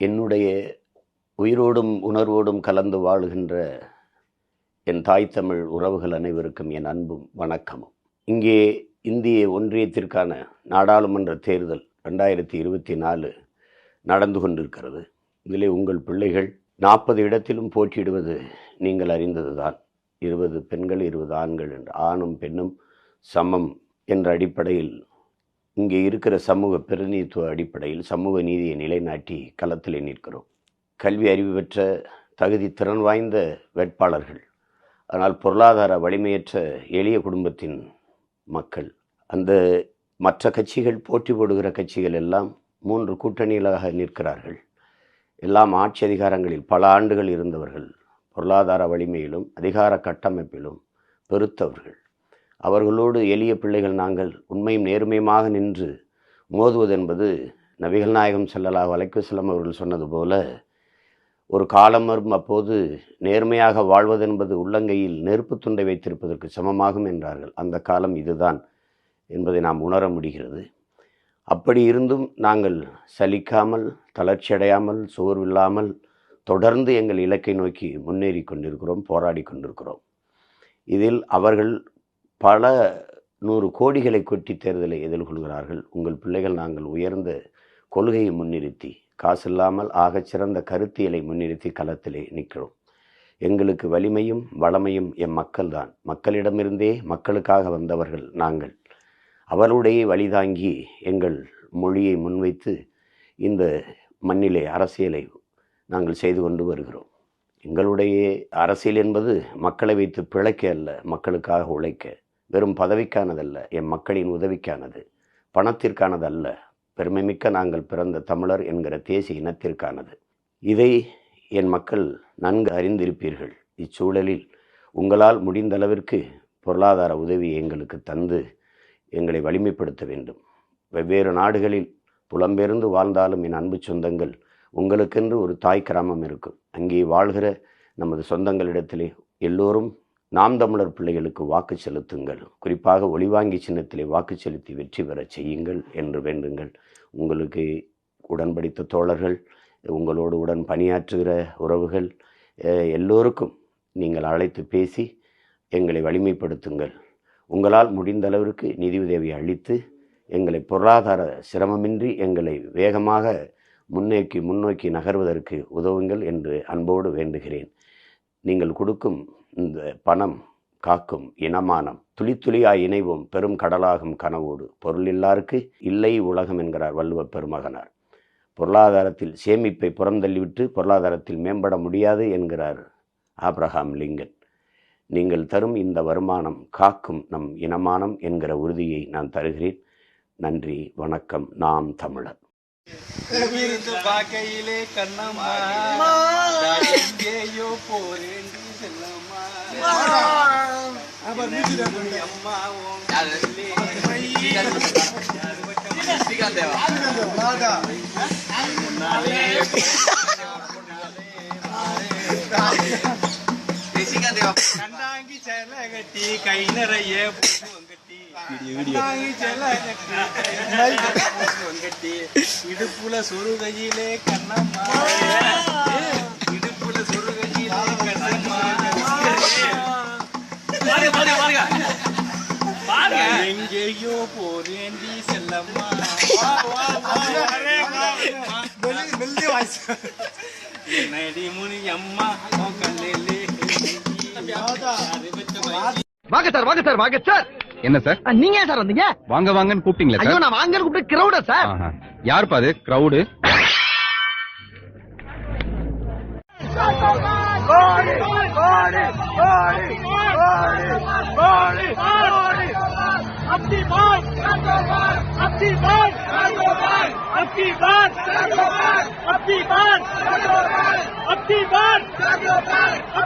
என்னுடைய உயிரோடும் உணர்வோடும் கலந்து வாழுகின்ற என் தாய் தமிழ் உறவுகள் அனைவருக்கும் என் அன்பும் வணக்கமும். இங்கே இந்திய ஒன்றியத்திற்கான நாடாளுமன்ற தேர்தல் ரெண்டாயிரத்தி இருபத்தி நாலு நடந்து கொண்டிருக்கிறது. இதிலே உங்கள் பிள்ளைகள் நாற்பது இடத்திலும் போட்டியிடுவது நீங்கள் அறிந்ததுதான். இருபது பெண்கள் இருபது ஆண்கள் என்று ஆணும் பெண்ணும் சமம் என்ற அடிப்படையில் இங்கே இருக்கிற சமூக பிரதிநிதித்துவ அடிப்படையில் சமூக நீதியை நிலைநாட்டி களத்தில் நிற்கிறோம். கல்வி அறிவு பெற்ற தகுதி திறன் வாய்ந்த வேட்பாளர்கள் ஆனால் பொருளாதார வலிமையற்ற எளிய குடும்பத்தின் மக்கள். அந்த மற்ற கட்சிகள் போட்டி போடுகிற கட்சிகள் எல்லாம் மூன்று கூட்டணிகளாக நிற்கிறார்கள். எல்லாம் ஆட்சி அதிகாரங்களில் பல ஆண்டுகள் இருந்தவர்கள் பொருளாதார வலிமையிலும் அதிகார கட்டமைப்பிலும் பெருத்தவர்கள். அவர்களோடு எளிய பிள்ளைகள் நாங்கள் உண்மையும் நேர்மையுமாக நின்று மோதுவது என்பது நபிகள் நாயகம் செல்லலா வலைக்குசலம் அவர்கள் சொன்னது போல ஒரு காலம் வரும் அப்போது நேர்மையாக வாழ்வது என்பது உள்ளங்கையில் நெருப்பு துண்டை வைத்திருப்பதற்கு சமமாகும் என்றார்கள். அந்த காலம் இதுதான் என்பதை நாம் உணர முடிகிறது. அப்படி இருந்தும் நாங்கள் சலிக்காமல் தளர்ச்சியடையாமல் சோர்வில்லாமல் தொடர்ந்து எங்கள் இலக்கை நோக்கி முன்னேறி கொண்டிருக்கிறோம் போராடி கொண்டிருக்கிறோம். இதில் அவர்கள் பல நூறு கோடிகளை கொட்டி தேர்தலை எதிர்கொள்கிறார்கள். உங்கள் பிள்ளைகள் நாங்கள் உயர்ந்த கொள்கையை முன்னிறுத்தி காசில்லாமல் ஆகச்சிறந்த கருத்தியலை முன்னிறுத்தி களத்திலே நிற்கிறோம். எங்களுக்கு வலிமையும் வளமையும் எம் மக்கள்தான். மக்களிடமிருந்தே மக்களுக்காக வந்தவர்கள் நாங்கள். அவருடைய வழிதாங்கி எங்கள் மொழியை முன்வைத்து இந்த மண்ணிலே அரசியலை நாங்கள் செய்து கொண்டு வருகிறோம். எங்களுடைய அரசியல் என்பது மக்களை வைத்து பிழைக்க அல்ல மக்களுக்காக உழைக்க. வெறும் பதவிக்கானதல்ல என் மக்களின் உதவிக்கானது. பணத்திற்கானதல்ல. பெருமைமிக்க நாங்கள் பிறந்த தமிழர் என்கிற தேசிய இனத்திற்கானது. இதை என் மக்கள் நன்கு அறிந்திருப்பீர்கள். இச்சூழலில் உங்களால் முடிந்தளவிற்கு பொருளாதார உதவி எங்களுக்கு தந்து எங்களை வலிமைப்படுத்த வேண்டும். வெவ்வேறு நாடுகளில் புலம்பெயர்ந்து வாழ்ந்தாலும் என் அன்பு சொந்தங்கள் உங்களுக்கென்று ஒரு தாய் கிராமம் இருக்கும். அங்கே வாழ்கிற நமது சொந்தங்களிடத்திலே எல்லோரும் நாம் தமிழர் பிள்ளைகளுக்கு வாக்கு செலுத்துங்கள். குறிப்பாக ஒளிவாங்கி சின்னத்திலே வாக்கு செலுத்தி வெற்றி பெறச் செய்யுங்கள் என்று வேண்டுங்கள். உங்களுக்கு உடன்படித்த தோழர்கள் உங்களோடு உடன் பணியாற்றுகிற உறவுகள் எல்லோருக்கும் நீங்கள் அழைத்து பேசி எங்களை வலிமைப்படுத்துங்கள். உங்களால் முடிந்த அளவிற்கு நிதியுதவி அளித்து எங்களை பொருளாதார சிரமமின்றி எங்களை வேகமாக முன்னோக்கி முன்னோக்கி நகர்வதற்கு உதவுங்கள் என்று அன்போடு வேண்டுகிறேன். நீங்கள் கொடுக்கும் இந்த பணம் காக்கும் இனமானம் துளி துளியாய் இணைவோம் பெரும் கடலாகும் கனவோடு. பொருள் இல்லாருக்கு இல்லை உலகம் என்கிறார் வள்ளுவ பெருமகனார். பொருளாதாரத்தில் சேமிப்பை புறந்தள்ளிவிட்டு பொருளாதாரத்தில் மேம்பட முடியாது என்கிறார் ஆப்ரஹாம் லிங்கன். நீங்கள் தரும் இந்த வருமானம் காக்கும் நம் இனமானம் என்கிற உறுதியை நான் தருகிறேன். நன்றி வணக்கம் நாம் தமிழர். பார்க்கையிலே கண்ணம்மா எங்கேயோ செல்லம்மா அம்மா உன் கண்ணிலே கண்டாங்கி சேலை கட்டி கை நிறைய கட்டி இடுப்புல சொருகையிலே கண்ணம்மா. எங்கேயோ செல்லம்மா. என்னடி முனி அம்மா உன் கண்ணிலே வாங்க சார் வாங்க சார் வாங்க சார். என்ன சார்? நீங்க ஏன் சார் வந்தீங்க? வாங்க வாங்கன்னு கூப்பிட்டீங்களா ஐயோ சார்? நான் வாங்க கூப்பிட்டு கிரௌட சார்? अब की बात अब की बात अब बात अब बात अब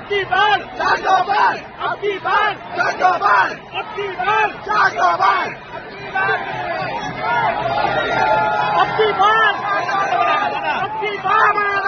की बात अब बात अब की बात अब की बात अब बात